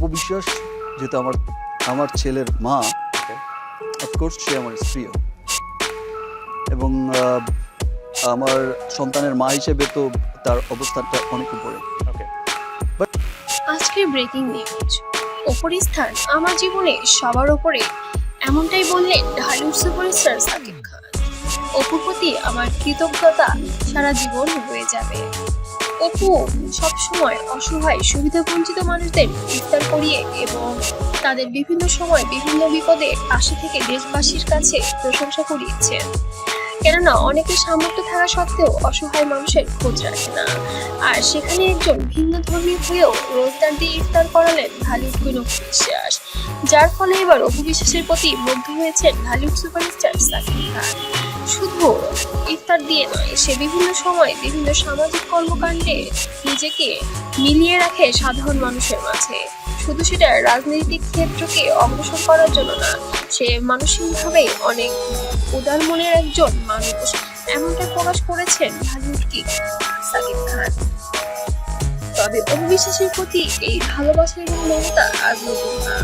অপবিশ্বাস যেহেতু আমার আমার ছেলের মা অফকোর্স সে আমার স্ত্রীও এবং আমার সন্তানের মা হিসেবে তো তার অবস্থানটা অনেক উপরে। ওকে আজকের ব্রেকিং নিউজ ওপরের স্থান আমার জীবনে সবার ওপরে এমনটাই বললেন ঢালিউড সুপারস্টার সাকিব খান। অপুর প্রতি আমার কৃতজ্ঞতা সারা জীবন রয়ে যাবে। অপু সবসময় অসহায়, সুবিধাবঞ্চিত মানুষদের ইফতার করিয়ে এবং তাদের বিভিন্ন সময় বিভিন্ন বিপদে পাশে থেকে দেশবাসীর কাছে প্রশংসা করিয়েছেন কেননা, অনেকের সামর্থ্য থাকা সত্ত্বেও অসহায় মানুষের খোঁজ রাখে না। আর সেখানে একজন ভিন্ন ধর্মী হয়েও রোজদার দিয়ে ইফতার করালেন ঢালিউড কুইন বিশ্বাস, যার ফলে এবার অপু প্রতি মুগ্ধ হয়েছেন ঢালিউড সুপারস্টার সাকিব খান। শুধু ইফতার দিয়ে নয়, সে বিভিন্ন সময় বিভিন্ন সামাজিক কর্মকাণ্ডে নিজেকে মিলিয়ে রাখে সাধারণ মানুষের মাঝে। শুধু সেটা রাজনৈতিক ক্ষেত্রকে অগ্রসর করার জন্য না, সে মানসিকভাবে অনেক উদার মনের একজন মানুষ। এমনটা প্রকাশ করেছেন ঢালিউড সাকিব খান। তবে অবিশ্বাসের প্রতি এই ভালোবাসা এবং মমতা আজ নতুন না।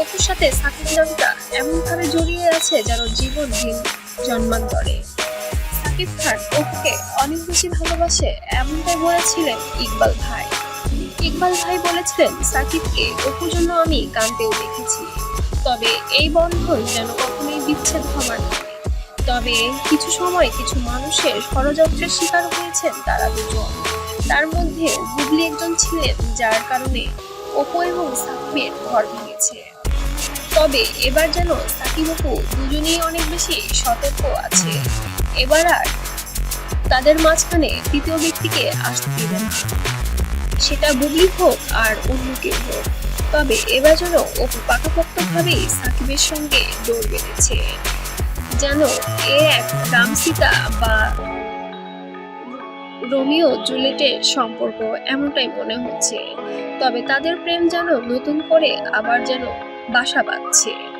অপুর সাথে সাকিব নামটা এমনভাবে জড়িয়ে আছে যেন জীবন দিন জন্মান্তরে। সাকিব খান অপুকে অনেক বেশি ভালোবাসে, এমনটাই বলেছিলেন ইকবাল ভাই। ইকবাল ভাই বলেছিলেন, সাকিবকে অপুর জন্য আমি কানতেও দেখেছি। তবে এই বন্ধন যেন কখনোই বিচ্ছেদ হবার নয়। তবে কিছু সময় কিছু মানুষের ষড়যন্ত্রের শিকার হয়েছেন তারা দুজন। তার মধ্যে বুবলি একজন ছিলেন, যার কারণে অপু এবং সাকিবের ঘর ভেঙেছে। তবে এবার যেন সাকিব অপু দুজনেই অনেক বেশি সতর্ক আছে। এবার আর তাদের মাঝখানে তৃতীয় ব্যক্তিকে আসতে দেবে না। সেটা বুবলি হোক আর অন্য কেউ হোক। তবে এবার যেন অপু পাকাপোক্তভাবেই সাকিবের সঙ্গে দৌড় বেঁধেছে। যেন এ এক রামসীতা বা রোমিও জুলিয়েটের সম্পর্ক এমনটাই মনে হচ্ছে। তবে তাদের প্রেম যেন নতুন করে আবার যেন বাসা বাঁধছে।